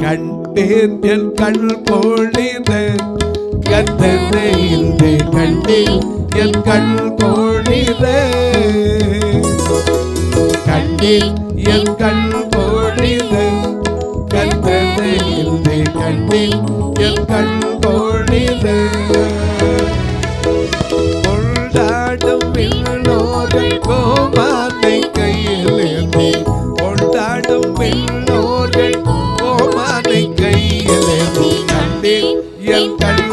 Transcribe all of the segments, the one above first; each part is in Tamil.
கண்டேன் என் கண் கோழித கத்தனை இன்று கண்டேன் என் கண் கோழித கண்டேன் என் கண் கோழித கத்தனை இன்று கண்டேன் என் கண் கோழித கொண்டாடும் விண்ணோர்கள் கோமானை கையில் ஏந்தி கொண்டாடும் விண்ணோர்கள் என் கண்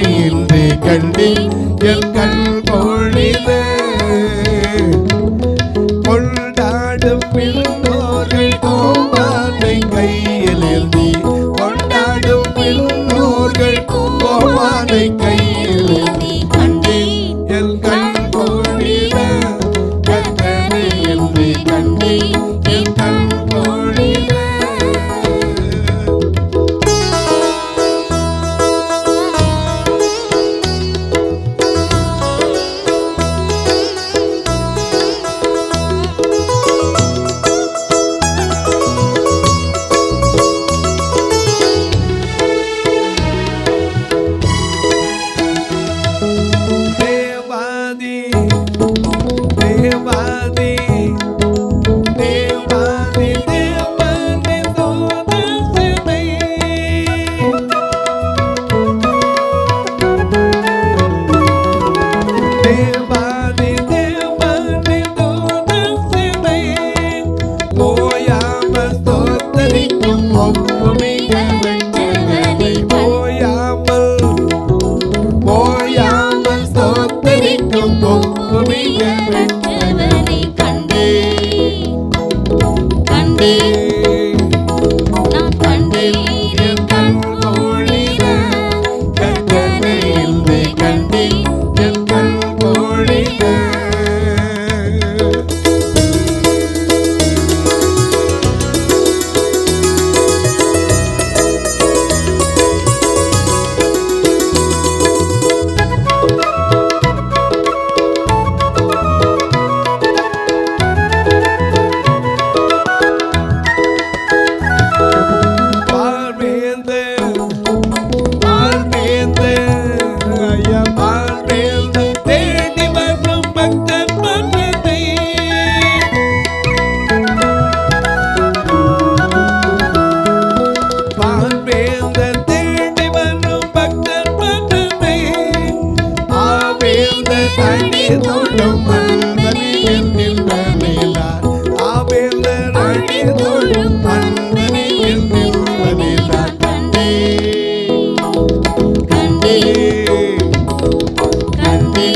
இன்று கண்டி என் கண் கோழித தோழும் அன்பனே என் நின்றனிலார் ஆவேந்தர் அடி தோழும் அன்பனே என் கண்டே கண்டே.